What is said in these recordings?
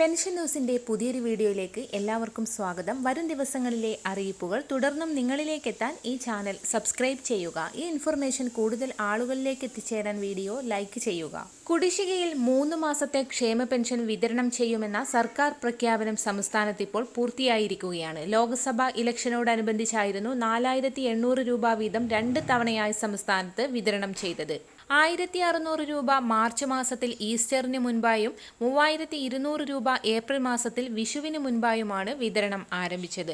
Pension ന്യൂസിന്റെ പുതിയൊരു വീഡിയോയിലേക്ക് എല്ലാവർക്കും സ്വാഗതം. വരും ദിവസങ്ങളിലെ അറിയിപ്പുകൾ തുടർന്നും നിങ്ങളിലേക്ക് എത്താൻ ഈ ചാനൽ സബ്സ്ക്രൈബ് ചെയ്യുക. ഈ ഇൻഫർമേഷൻ കൂടുതൽ ആളുകളിലേക്ക് എത്തിച്ചേരാൻ വീഡിയോ ലൈക്ക് ചെയ്യുക. കുടിശ്ശികയിൽ മൂന്ന് മാസത്തെ ക്ഷേമ പെൻഷൻ വിതരണം ചെയ്യുമെന്ന സർക്കാർ പ്രഖ്യാപനം സംസ്ഥാനത്ത് ഇപ്പോൾ പൂർത്തിയായിരിക്കുകയാണ്. ലോക്സഭാ ഇലക്ഷനോടനുബന്ധിച്ചായിരുന്നു നാലായിരത്തി രൂപ വീതം രണ്ട് തവണയായി സംസ്ഥാനത്ത് വിതരണം ചെയ്തത്. ആയിരത്തി അറുന്നൂറ് രൂപ മാർച്ച് മാസത്തിൽ ഈസ്റ്ററിന് മുൻപായും മൂവായിരത്തി ഇരുന്നൂറ് രൂപ ഏപ്രിൽ മാസത്തിൽ വിഷുവിന് മുൻപായുമാണ് വിതരണം ആരംഭിച്ചത്.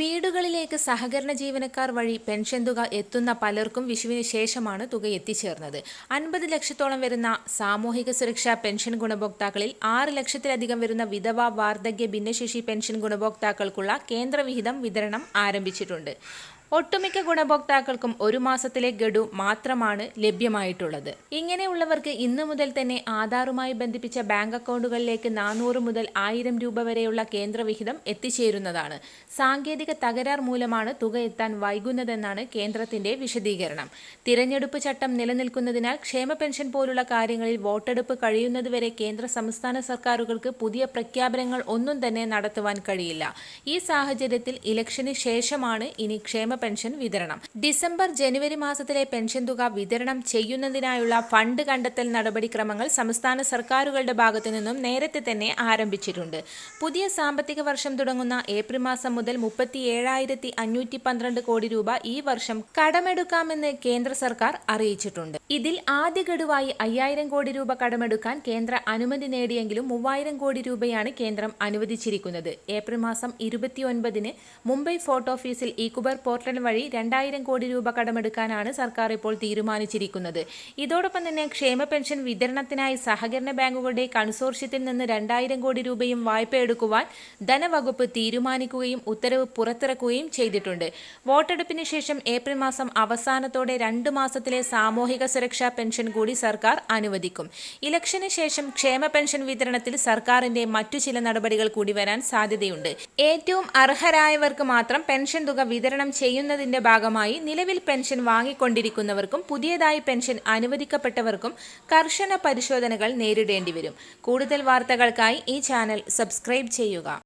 വീടുകളിലേക്ക് സഹകരണ ജീവനക്കാർ വഴി പെൻഷൻ തുക എത്തുന്ന പലർക്കും വിഷുവിന് ശേഷമാണ് തുക എത്തിച്ചേർന്നത്. അൻപത് ലക്ഷത്തോളം വരുന്ന സാമൂഹിക സുരക്ഷാ പെൻഷൻ ഗുണഭോക്താക്കളിൽ ആറ് ലക്ഷത്തിലധികം വരുന്ന വിധവ വാർദ്ധക്യ ഭിന്നശേഷി പെൻഷൻ ഗുണഭോക്താക്കൾക്കുള്ള കേന്ദ്രവിഹിതം വിതരണം ആരംഭിച്ചിട്ടുണ്ട്. ഒട്ടുമിക്ക ഗുണഭോക്താക്കൾക്കും ഒരു മാസത്തിലെ ഗഡു മാത്രമാണ് ലഭ്യമായിട്ടുള്ളത്. ഇങ്ങനെയുള്ളവർക്ക് ഇന്നു മുതൽ തന്നെ ആധാറുമായി ബന്ധിപ്പിച്ച ബാങ്ക് അക്കൗണ്ടുകളിലേക്ക് നാനൂറ് മുതൽ ആയിരം രൂപ വരെയുള്ള കേന്ദ്രവിഹിതം എത്തിച്ചേരുന്നതാണ്. സാങ്കേതിക തകരാർ മൂലമാണ് തുക എത്താൻ വൈകുന്നതെന്നാണ് കേന്ദ്രത്തിന്റെ വിശദീകരണം. തിരഞ്ഞെടുപ്പ് ചട്ടം നിലനിൽക്കുന്നതിനാൽ ക്ഷേമ പെൻഷൻ പോലുള്ള കാര്യങ്ങളിൽ വോട്ടെടുപ്പ് കഴിയുന്നതുവരെ കേന്ദ്ര സംസ്ഥാന സർക്കാരുകൾക്ക് പുതിയ പ്രഖ്യാപനങ്ങൾ ഒന്നും തന്നെ നടത്തുവാൻ കഴിയില്ല. ഈ സാഹചര്യത്തിൽ ഇലക്ഷന് ശേഷമാണ് ഇനി ക്ഷേമ പെൻഷൻ വിതരണം. ഡിസംബർ ജനുവരി മാസത്തിലെ പെൻഷൻ തുക വിതരണം ചെയ്യുന്നതിനായുള്ള ഫണ്ട് കണ്ടെത്തൽ നടപടിക്രമങ്ങൾ സംസ്ഥാന സർക്കാരുകളുടെ ഭാഗത്തു നിന്നും നേരത്തെ തന്നെ ആരംഭിച്ചിട്ടുണ്ട്. പുതിയ സാമ്പത്തിക വർഷം തുടങ്ങുന്ന ഏപ്രിൽ മാസം മുതൽ മുപ്പത്തി ഏഴായിരത്തി അഞ്ഞൂറ്റി പന്ത്രണ്ട് കോടി രൂപ ഈ വർഷം കടമെടുക്കാമെന്ന് കേന്ദ്ര സർക്കാർ അറിയിച്ചിട്ടുണ്ട്. ഇതിൽ ആദ്യ ഗഡുവായി അയ്യായിരം കോടി രൂപ കടമെടുക്കാൻ കേന്ദ്ര അനുമതി നേടിയെങ്കിലും മൂവായിരം കോടി രൂപയാണ് കേന്ദ്രം അനുവദിച്ചിരിക്കുന്നത്. ഏപ്രിൽ മാസം ഇരുപത്തിയൊൻപതിന് മുംബൈ ഫോർട്ട് ഓഫീസിൽ ഈക്കുബർ പോർട്ടൽ വഴി രണ്ടായിരം കോടി രൂപ കടമെടുക്കാനാണ് സർക്കാർ ഇപ്പോൾ തീരുമാനിച്ചിരിക്കുന്നത്. ഇതോടൊപ്പം തന്നെ ക്ഷേമ പെൻഷൻ വിതരണത്തിനായി സഹകരണ ബാങ്കുകളുടെ കൺസോർഷ്യത്തിൽ നിന്ന് രണ്ടായിരം കോടി രൂപയും വായ്പ എടുക്കുവാൻ ധനവകുപ്പ് തീരുമാനിക്കുകയും ഉത്തരവ് പുറത്തിറക്കുകയും ചെയ്തിട്ടുണ്ട്. വോട്ടെടുപ്പിന് ശേഷം ഏപ്രിൽ മാസം അവസാനത്തോടെ രണ്ട് മാസത്തിലെ സാമൂഹിക സുരക്ഷാ പെൻഷൻ കൂടി സർക്കാർ അനുവദിക്കും. ഇലക്ഷന് ശേഷം ക്ഷേമ പെൻഷൻ വിതരണത്തിൽ സർക്കാരിന്റെ മറ്റു ചില നടപടികൾ കൂടി വരാൻ സാധ്യതയുണ്ട്. ഏറ്റവും അർഹരായവർക്ക് മാത്രം പെൻഷൻ തുക വിതരണം ചെയ്യുന്നതിന്റെ ഭാഗമായി നിലവിൽ പെൻഷൻ വാങ്ങിക്കൊണ്ടിരിക്കുന്നവർക്കും പുതിയതായി പെൻഷൻ അനുവദിക്കപ്പെട്ടവർക്കും കർശന പരിശോധനകൾ നേരിടേണ്ടിവരും. കൂടുതൽ വാർത്തകൾക്കായി ഈ ചാനൽ സബ്സ്ക്രൈബ് ചെയ്യുക.